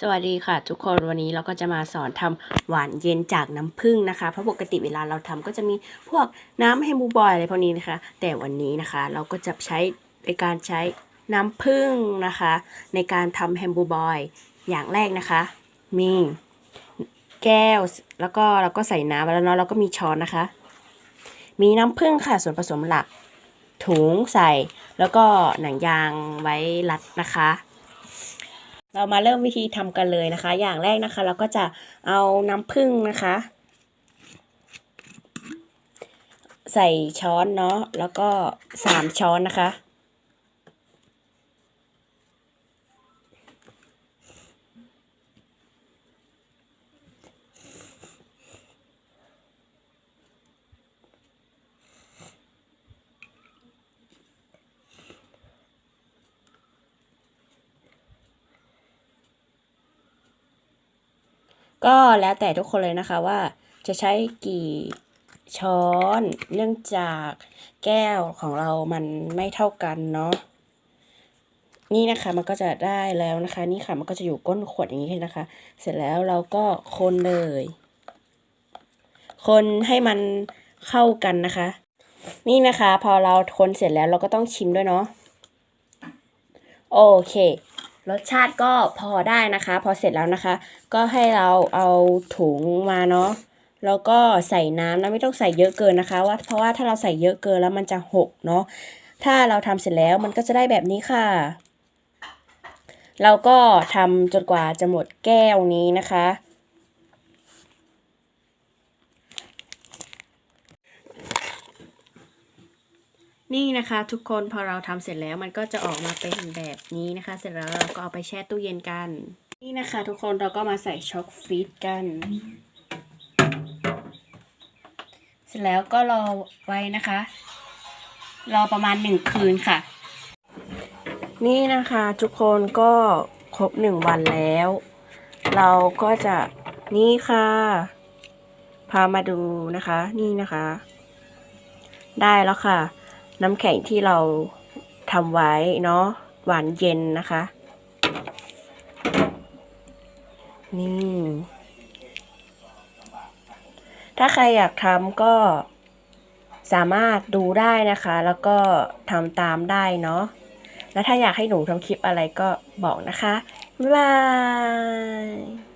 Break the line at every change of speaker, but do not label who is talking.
สวัสดีค่ะ ทุกคนวันนี้เราก็จะมาสอนทำหวานเย็นจากน้ำผึ้งนะคะ เพราะปกติเวลาเราทำก็จะมีพวกน้ำแฮมบูบอยอะไรพวกนี้นะคะ แต่วันนี้นะคะเราก็จะใช้ในการใช้น้ำผึ้งนะคะ ในการทำแฮมบูบอยอย่างแรกนะคะ มีแก้วแล้วก็เราก็ใส่น้ำแล้วเนาะเราก็มีช้อนนะคะ มีน้ำผึ้งค่ะส่วนผสมหลัก ถุงใส่แล้วก็หนังยางไว้รัดนะคะ เรามาเริ่มวิธีทำกันเลยนะคะ อย่างแรกนะคะ เราก็จะเอาน้ำผึ้งนะคะ ใส่ช้อนเนาะแล้วก็สามช้อนนะคะ ก็แล้วแต่ทุกคนเลยนะคะว่าจะใช้กี่ช้อนเนื่องจากแก้วของเรามันไม่เท่ากันเนาะนี่นะคะมันก็จะได้แล้วนะคะ นี่ค่ะมันก็จะอยู่ก้นขวดอย่างนี้นะคะ เสร็จแล้วเราก็คนเลย คนให้มันเข้ากันนะคะ นี่นะคะ พอเราคนเสร็จแล้วเราก็ต้องชิมด้วยเนาะโอเค รสชาติก็พอได้นะคะ พอเสร็จแล้วนะคะ ก็ให้เราเอาถุงมาเนาะแล้วก็ใส่น้ำนะไม่ต้องใส่เยอะเกินนะคะว่าเพราะว่าถ้าเราใส่เยอะเกินแล้วมันจะหกเนาะถ้าเราทำเสร็จแล้วมันก็จะได้แบบนี้ค่ะ เราก็ทำจนกว่าจะหมดแก้วนี้นะคะ นี่นะคะทุกคนพอเราทำเสร็จแล้วมันก็จะออกมาเป็นแบบนี้นะคะ เสร็จแล้วเราก็เอาไปแช่ตู้เย็นกัน นี่นะคะทุกคนเราก็มาใส่ช็อกฟีตกัน เสร็จแล้วก็รอไว้นะคะ รอประมาณหนึ่งคืนค่ะ นี่นะคะทุกคนก็ครบหนึ่งวันแล้ว เราก็จะนี่ค่ะ พามาดูนะคะ นี่นะคะ ได้แล้วค่ะ น้ำแข็งที่เราทำไว้เนาะหวานเย็นนะคะ นี่ ถ้าใครอยากทำก็สามารถดูได้นะคะ แล้วก็ทำตามได้เนาะแล้วถ้าอยากให้หนูทำคลิปอะไรก็บอกนะคะ บ๊ายบาย